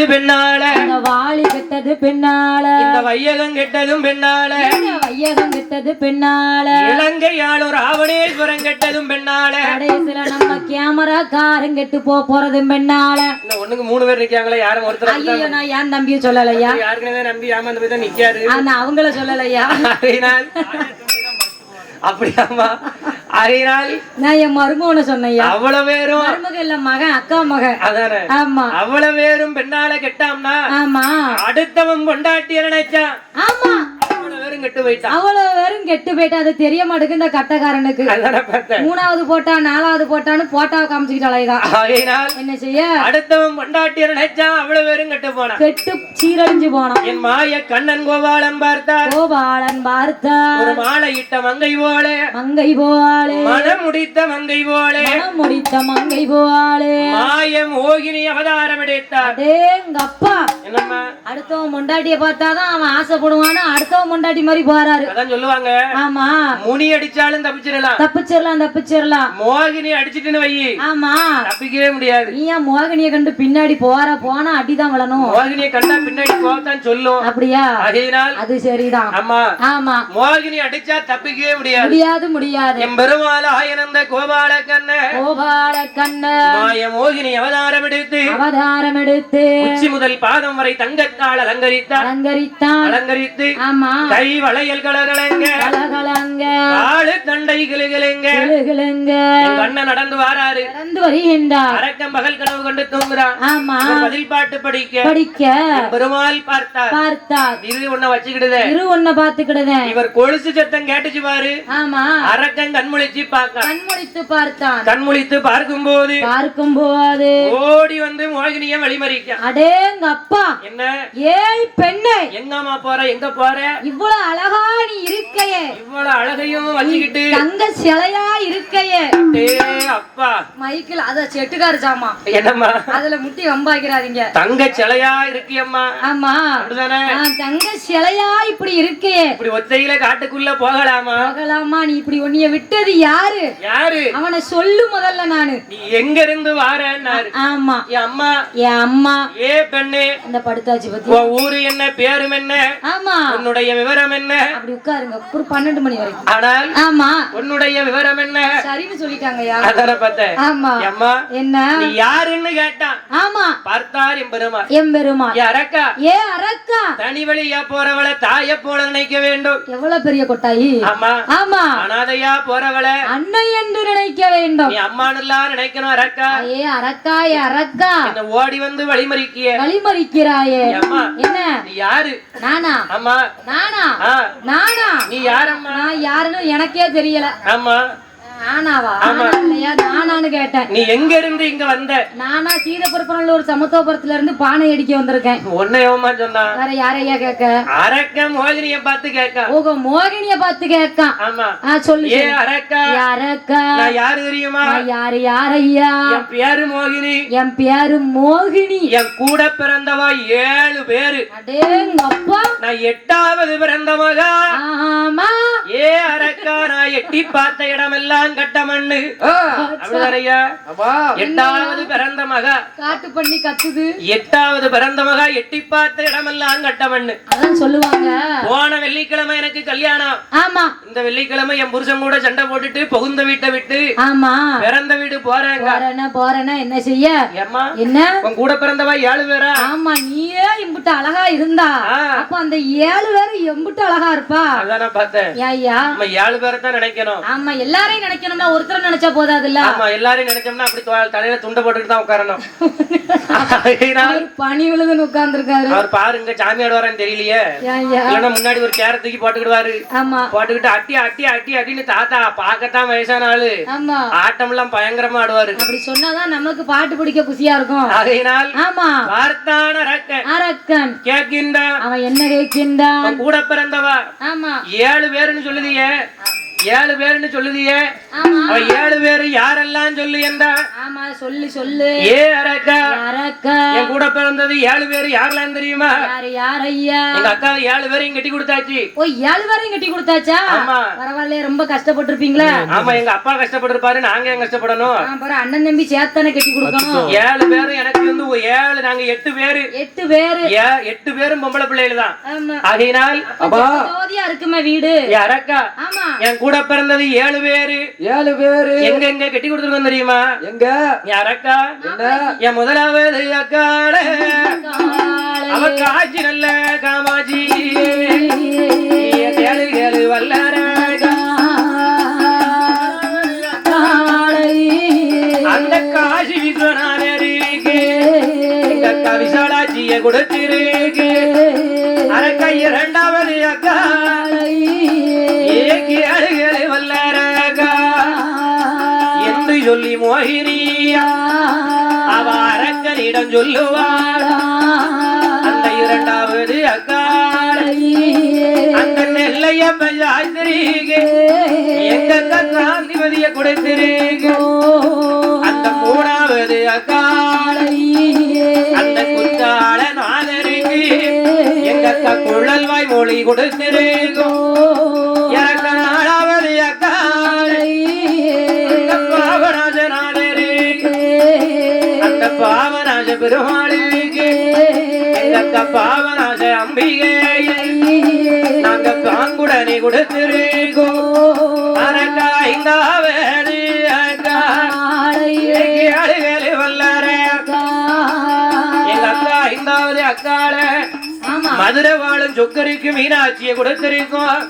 கெட்டது பெண்ணால வாளி கெட்டது பின்னால இந்த வையகம் கெட்டதும் பெண்ணால வையகம் கெட்டது பின்னால இலங்கை ஆளும் ராவணேஸ்வரம் கெட்டதும் பெண்ணால கடைசியில நம்ம கேமரா காரம் கெட்டு போ போறதும் இந்த ஒண்ணுக்கு மூணு பேர் நிக்காங்களே யாரும் ஒருத்தர் ஐயோ நான் ஏன் தம்பியை சொல்லலையா? யாருக்குனே நம்பி ஏமாந்து போய் தான் நிக்காரு. நான் அவங்கள சொல்லலையா? அப்படியாமா அதனால் நான் என் மருமகனை சொன்னையா அவ்வளவு பேரும் மருமக இல்ல மகன் அக்கா மகன். அதானே? ஆமா. அவ்வளவு பேரும் பெண்ணால கெட்டாம்னா ஆமா. அடுத்தவன் கொண்டாட்டிய நினைச்சான் ஆமா. பேரும் கெட்டு போயிட்டான் அவ்வளவு வெறும் கெட்டு போயிட்டு அது தெரிய மாட்டேங்குது இந்த கட்டக்காரனுக்கு. மூணாவது போட்டா நாலாவது போட்டான்னு போட்டாவை காமிச்சுக்கிட்டு அலைதான் ஆகையினால் என்ன செய்ய? அடுத்தவன் கொண்டாட்டிய நினைச்சான் அவ்வளவு பேரும் கெட்டு போனான் கெட்டு சீரழிஞ்சு போனான். என் மாய கண்ணன் கோபாலம் பார்த்தார். கோபாலன் பார்த்தா ஒரு மாலையிட்ட மங்கை போல. மங்கை போவாளே மனம் முடித்த மங்கை போல. மனம் முடித்த மங்கை போவாளே மாய மோகினி அவதாரம் எடுத்தார். அடேங்க அப்பா என்னம்மா? அடுத்தவன் முண்டாட்டிய பார்த்தாதான் அவன் ஆசைப்படுவான்னு அடுத்தவன் முண்டாட்டி மாதிரி போறாரு. அதான் சொல்லுவாங்க. ஆமா. முனி அடிச்சாலும் தப்பிச்சிடலாம். தப்பிச்சிடலாம் தப்பிச்சிடலாம். மோகினி அடிச்சிட்டுன்னு வை ஆமா. தப்பிக்கவே முடியாது. நீ ஏன் மோகினிய கண்டு பின்னாடி போற? போனா அடிதான் விழணும். மோகினியை கண்டா பின்னாடி போகத்தான் சொல்லும். அப்படியா? ஆகையினால் அது சரிதான். அம்மா ஆமா. மோகினி அடிச்சா தப்பிக்கவே முடியாது. முடியாது முடியாது. என் பெருமாள் ஆயனந்த கோபால கண்ண கோபால கண்ண மாய மோகினி அவதாரம் எடுத்து அவதாரம் எடுத்து உச்சி முதல் பாதம் வரை தங்கத்தால் அலங்கரித்தார். அலங்கரித்தான். அலங்கரித்து ஆமா. கை வளையல் கலகலங்க கலகலங்க காலு தண்டை கிளுகிளுங்க. என் கண்ணன் நடந்து வாராரு. நடந்து வருகின்றார். அரக்கம் பகல் கனவு கொண்டு தூங்குறான். ஆமா. பதில் பாட்டு படிக்க. படிக்க. பெருமாள் பார்த்தார். பார்த்தார். இது உன்னை வச்சுக்கிடுதே. இரு ஒன்ன பாத்துக்கிடுதேன் இவர் கொலுசு சத்தம் கேட்டுச்சு பாரு. ஆமா. அரக்கன் கண்முழிச்சு பார்க்க கண்முழித்து பார்த்தான். கண்முழித்து பார்க்கும்போது பார்க்கும் போது ஓடி வந்து மோகினிய வழிமறிக்க அடேங்க அப்பா என்ன? ஏய் பெண்ணே. எங்கம்மா போற? எங்க போற? இவ்வளவு அழகா நீ இருக்கையே. இவ்வளவு அழகையும் வச்சுக்கிட்டு. தங்க சிலையா இருக்கையே. அப்பா. மைக்கில் அத செட்டுக்காரு சாமா என்னம்மா? அதுல முட்டி வம்பாக்கிறாதீங்க. தங்க சிலையா இருக்கியம்மா? ஆமா. அப்படிதானே தங்க சிலையா இப்படி இருக்கையே. இப்படி ஒத்தையில காட்டுக்குள்ள போகலாமா? போகலாமா? நீ இப்படி உன்னைய விட்டது யாரு? யாரு? அவனை சொல்லு முதல்ல நானு. நீ எங்க இருந்து வாரன்னாரு ஆமா. என் அம்மா. என் அம்மா. ஏ பெண்ணே. இந்த படுத்தாச்சு பத்தி. ஊரு என்ன பேரும் என்ன? ஆமா. உன்னுடைய விவரம் என்ன? அப்படி உட்காருங்க. ஒரு பன்னெண்டு மணி வரைக்கும். ஆனால் ஆமா. உன்னுடைய விவரம் என்ன? சரின்னு சொல்லிட்டாங்கய்யா அதான பார்த்தேன். ஆமா. அம்மா என்ன? நீ யாருன்னு கேட்டான் ஆமா. பார்த்தார் என் பெருமா எம்பெருமா ஏ அரக்கா? ஏ அரக்கா? தனி வழியா போறவளை தாய போல நினைக்க வேண்டும். எவ்வளவு பெரிய கொட்டாயி? ஆமா ஆமா. அனாதையா போறவளை அன்னை என்று நினைக்க வேண்டும். நீ அம்மானுலாம் நினைக்கணும் அரக்கா. ஏ அரக்கா ஏ அரக்கா. ஓடி வந்து வழிமறிக்கிய? வழிமறிக்கிறாயே. அம்மா என்ன? யாரு? நானா? ஆமா நானா? நானா? நீ யாரம்மா? நான் யாருன்னு எனக்கே தெரியல. ஆமா. நானாவா? நானா இல்லையா? நானான்னு கேட்டேன். நீ எங்க இருந்து இங்க வந்த? நானா சீதபுரப்பனல்லூர் சமத்துவபுரத்துல இருந்து பானை அடிக்க வந்திருக்கேன். உன்னையவமா சொன்னான் வேற யாரையா கேட்க? அரக்க மோகினிய பார்த்து கேட்க. ஓகோ மோகினிய பார்த்து கேட்கான் ஆமா. சொல்லு ஏ. அரக்கா? யாரக்கா நான் யாரு தெரியுமா? யாரு யாரையா? என் பேரு மோகினி. என் பேரு மோகினி. என் கூட பிறந்தவா ஏழு பேரு. அடேங்கப்பா நான் எட்டாவது பிறந்த மகா. ஆமா. ஏ அரக்கா நான் எட்டி பார்த்த இடமெல்லாம் கட்ட மண்ணு. எட்டாவது பிறந்த மகா. காட்டு பண்ணி கத்துது. எட்டாவது பிறந்த மகா எட்டி பார்த்த இடமெல்லாம் கட்ட மண்ணு. அதான் சொல்லுவாங்க. போன வெள்ளிக்கிழமை எனக்கு கல்யாணம். ஆமா. இந்த வெள்ளிக்கிழமை என் புருஷன் கூட சண்டை போட்டுட்டு புகுந்த வீட்டை விட்டு ஆமா. பிறந்த வீடு போறேங்க. போறேன்னா போறேன்னா என்ன செய்ய? என்ன? உன் கூட பிறந்தவா ஏழு பேரா? ஆமா நீயே இம்புட்டு அழகா இருந்தா. அப்ப அந்த ஏழு பேரும் எம்புட்டு அழகா இருப்பா. அதான் நான் பார்த்தேன். ஐயா நம்ம ஏழு பேரை தான் நினைக்கணும். ஆமா எல்லாரையும் நினைக்கணும்னா ஒருத்தர் நினைச்சா போதாதுல்ல? ஆமா எல்லாரையும் நினைச்சோம்னா அப்படி தலையில துண்டை போட்டுட்டு தான் உட்காரணும். அதனால் அவர் பனி விழுதுன்னு உட்கார்ந்துருக்காரு. அவர் பாருங்க சாமியார் வரேன்னு தெரியலையே. இல்லைன்னா முன்னாடி ஒரு கேர தூக்கி போட்டுக்கிடுவாரு. ஆமா. போட்டுக்கிட்டு அட்டி அட்டி அட்டி அட்டின்னு தாத்தா பார்க்கத்தான் வயசான ஆளு. ஆமா. ஆட்டம் எல்லாம் பயங்கரமா ஆடுவாரு. அப்படி சொன்னாதான் நமக்கு பாட்டு பிடிக்க குசியா இருக்கும். ஆகையினால் ஆமா. வார்த்தான ரக்க அரக்கன். கேட்கின்றான். அவன் என்ன கேட்கின்றான்? கூட பிறந்தவா? ஆமா. ஏழு பேருன்னு சொல்லுதியே. ஏழு பேருன்னு சொல்லுதியே. ஏழு பேரு யாரெல்லாம் சொல்லு என்றா ஆமா சொல்லு சொல்லு. ஏ அரக்கா. யாரக்கா என் கூட பிறந்தது ஏழு பேரு யாரெல்லாம் தெரியுமா? யாரு யார் ஐயா எங்க அக்கா ஏழு பேரையும் கட்டி கொடுத்தாச்சு. ஓ ஏழு வரையும் கட்டி கொடுத்தாச்சா? ஆமா. பரவாயில்ல ரொம்ப கஷ்டப்பட்டிருப்பீங்களா? ஆமா எங்க அப்பா கஷ்டப்பட்டிருப்பாரு நாங்க ஏன் கஷ்டப்படணும்? அப்புறம் அண்ணன் தம்பி சேர்த்தானே கட்டி கொடுக்கணும் ஏழு பேரு எனக்கு வந்து ஏழு நாங்க எட்டு பேரு. எட்டு பேரு. ஏ- எட்டு பேரும் பொம்பளை பிள்ளைகள் தான். ஆமா. ஆகையினால் ஜோதியா இருக்குமே வீடு. அரக்கா ஆமா. என் கூட பிறந்தது ஏழு பேரு. ஏழு பேரு. எங்க எங்க கட்டி கொடுத்துருக்கோம் தெரியுமா? எங்க? அரக்கா என் முதலாவது அக்காளே. காளை. அவ காட்சி நல்ல காமாஜி சொல்லி மோகினியா அவ அரக்கனிடம் சொல்லுவாள்? அந்த இரண்டாவது அக்காளை. அந்த நெல்லைய பஞ்சாயத்திரிக்கு எங்க அக்கா காந்திபதிய கொடுத்திருக்கு அந்த மூணாவது அக்காளை. அந்த குத்தாள நாதருக்கு எங்க குழல்வாய் மொழி கொடுத்திருக்கு பெருமாளுக்கு எங்க அக்கா பாவராஜ அம்பிகையை நாங்க காங்குடனை கொடுத்திருக்கோம் ஏழு வல்லாரே. எங்க அக்கா ஐந்தாவது அக்கால மதுரை வாழும் சொக்கருக்கு மீனாட்சியை கொடுத்திருக்கோம்.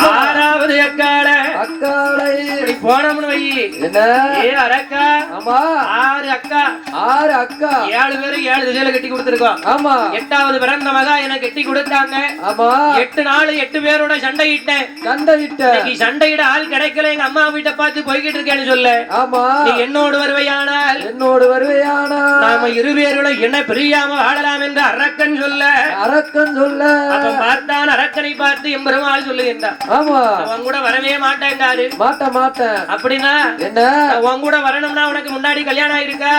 ஆறாவது அக்கால இப்படி போனோம்னு வை. என்ன? ஏ அரக்கா ஆமா. ஆறு அக்கா. ஆறு அக்கா. ஏழு பேரு ஏழு திசையில கட்டி கொடுத்திருக்கோம். ஆமா. எட்டாவது பிறந்த மகா எனக்கு கட்டி கொடுத்தாங்க. ஆமா. எட்டு நாள் எட்டு பேரோட சண்டையிட்டேன். சண்டையிட்ட. இன்னைக்கு சண்டையிட ஆள் கிடைக்கல. எங்க அம்மா வீட்டை பார்த்து போய்கிட்டு இருக்கேன்னு சொல்ல. ஆமா. நீ என்னோடு வருவையானால். என்னோடு வருவையானா நாம இரு பேருல என்ன பிரியாம வாழலாம் என்று அரக்கன் சொல்ல. அரக்கன் சொல்ல. அவன் பார்த்தான் அரக்கனை பார்த்து எம்பெருமாள் சொல்லுகின்றான் ஆமா. அவன் கூட வரவே மாட்டேங்காரு மாட்ட மாட்டேன் அப்படின்னா என்ன? உன் கூட வரணும்னா உனக்கு முன்னாடி கல்யாணம் ஆயிருக்கா?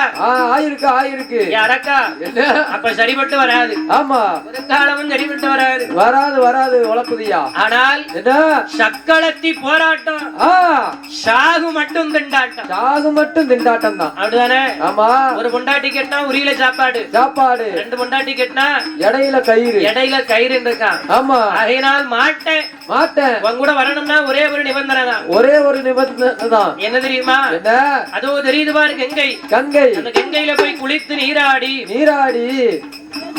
ஆயிருக்கு ஆயிருக்கு. ஏ அரக்கா என்ன? அப்ப சரிபட்டு வராது. ஆமா. காலமும் சரிபட்டு வராது. வராது வராது உழப்புதியா ஆனால் என்ன? சக்களத்தி போராட்டம். சாகு மட்டும் திண்டாட்டம். சாகு மட்டும் திண்டாட்டம் தான். அப்படிதானே? ஆமா. ஒரு பொண்டாட்டி கெட்டா உரியில சாப்பாடு. சாப்பாடு. ரெண்டு பொண்டாட்டி கெட்டா இடையில கயிறு. இடையில கயிறு இருக்கான். ஆமா. அதனால் மாட்டேன். மாட்டேன். உன் கூட வரணும்னா ஒரே ஒரு நிபந்தனை தான் ஒரே ஒரு நிபந்தனை தான் என்ன தெரியுமா? என்ன? அதோ தெரியுது பாரு கங்கை. கங்கை. அந்த கங்கையில போய் குளித்து நீராடி. நீராடி.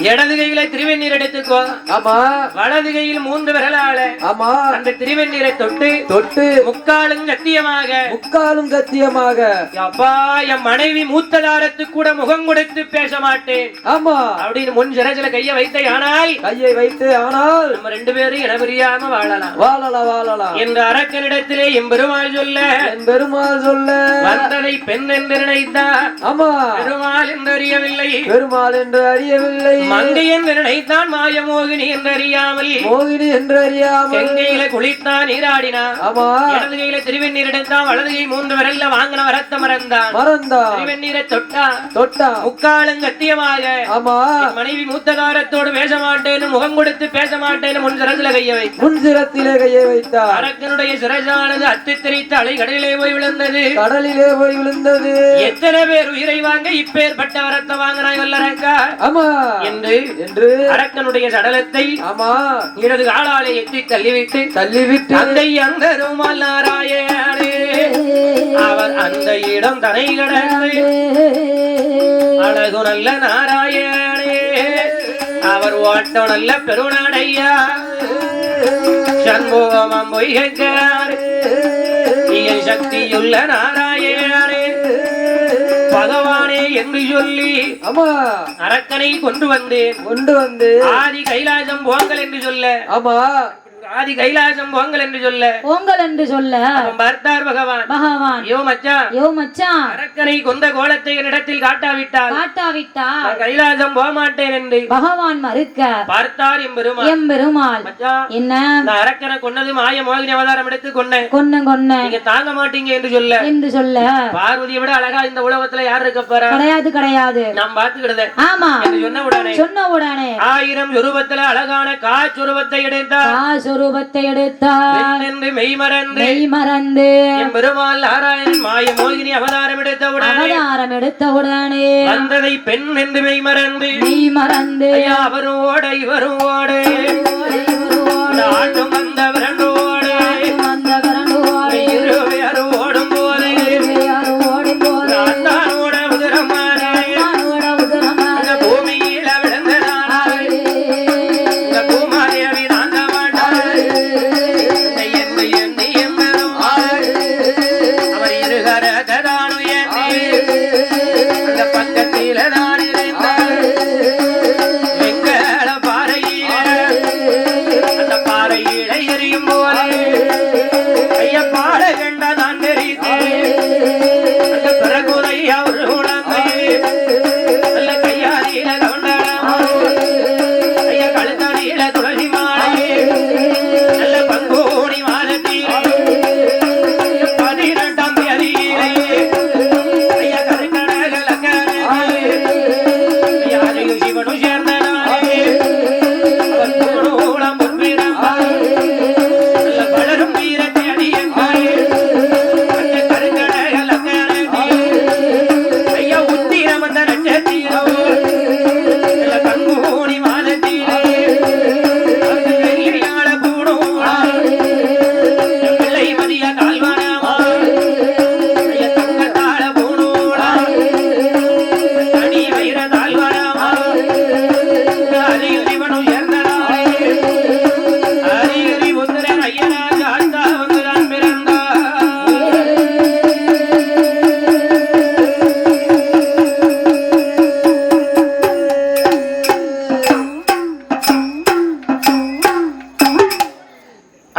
இடது கையில திருவெண்ணீர் எடுத்துக்கோ. ஆமா. வலது கையில் மூன்று விரலால ஆமா. அந்த திருவெண்ணீரை தொட்டு தொட்டு முக்காலும் சத்தியமாக முக்காலும் சத்தியமாக அப்பா என் மனைவி மூத்ததாரத்து கூட முகம் கொடுத்து பேச மாட்டேன். ஆமா. அப்படின்னு முன் சிரசில கைய வைத்த ஆனால் கையை வைத்து ஆனால் நம்ம ரெண்டு பேரும் இனபிரியாம வாழலாம். வாழலாம் வாழலாம் என்ற அரக்கனிடத்திலே எம்பெருமாள் சொல்ல என் பெருமாள் சொல்ல. வந்தனை பெண் என்று நினைத்தார். ஆமா. பெருமாள் என்று அறியவில்லை. பெருமாள் என்று அறியவில்லை. மங்கை என்று நினைத்தான் மாயமோகினி என்று அறியாமல் மோகினி என்று அறியாமல் செங்கையில குளித்தான் நீராடினான். ஆமா. இடது கையில திருவெண்ணீர் எடுத்தான். வலது கை மூன்று விரல்ல வாங்கின வரத்த மறந்தான். மறந்தா திருவெண்ணீரை தொட்டான். தொட்டா முக்காலும் கத்தியமாக ஆமா. மனைவி மூத்தகாரத்தோடு பேச மாட்டேன்னு முகம் கொடுத்து பேச மாட்டேன்னு முன் சிரசில கைய வை முன் சிரத்திலே கையை வைத்தார் அரக்கனுடைய சிரசானது அத்து தெரித்து அலை கடலிலே போய் விழுந்தது. கடலிலே போய் விழுந்தது. எத்தனை பேர் உயிரை வாங்க இப்பேற்பட்ட வரத்தை வாங்கினாய் வல்லரக்கா? ஆமா. என்று என்று அரக்கனுடைய சடலத்தை ஆமா. இடது காலாலே எத்தி தள்ளிவிட்டு தள்ளிவிட்டு தந்தை அந்த ரூமால் நாராயணே அவர் அந்த இடம் தனை கடந்து அழகு நல்ல நாராயணே அவர் ஓட்டம் நல்ல பெருநாடையா சண்முகமம் இயல் சக்தியுள்ள நாராயணே பகவானே என்று சொல்லி ஆமா. அரக்கனை கொண்டு வந்தேன் கொண்டு வந்து ஆதி கைலாசம் போங்கள் என்று சொல்ல ஆமா. ஆதி கைலாசம் போங்கள் என்று சொல்ல. பொங்கல் என்று சொல்ல. பார்த்தார் பகவான். பகவான். ஐயோ மச்சான். யோ மச்சான். அரக்கனை கொண்ட கோலத்தை என்னிடத்தில் காட்டாவிட்டால் காட்டாவிட்டா நான் கைலாசம் போக மாட்டேன் என்று பகவான் மறுக்க பார்த்தார் எம்பெருமாள். மச்சான் என்ன? அரக்கனை கொன்னது மாய மோகினி அவதாரம் எடுத்து கொன்னேன் கொன்ன கொன்ன. நீங்க தாங்க மாட்டீங்க என்று சொல்ல. என்று சொல்ல. பார்வதியை விட அழகா இந்த உலகத்துல யார் இருக்க போறா? கிடையாது கிடையாது. நான் பாத்துக்கிடுதேன் ஆமா. சொன்ன உடனே சொன்ன உடனே. ஆயிரம் சொரூபத்துல அழகான காச்சுருவத்தை எடுத்தார் காசுரூபத்தை எடுத்தார் என்று மெய் மறந்து என் பெருமாள் நாராயணன் மாய மோகினி அவதாரம் எடுத்தவுடன் அவதாரம் எடுத்த உடனே வந்ததை பெண் என்று மெய் மறந்து ஐயா அவரும் ஓட இவரும் ஓட இந்த ஆட்டும் வந்த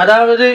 அதாவது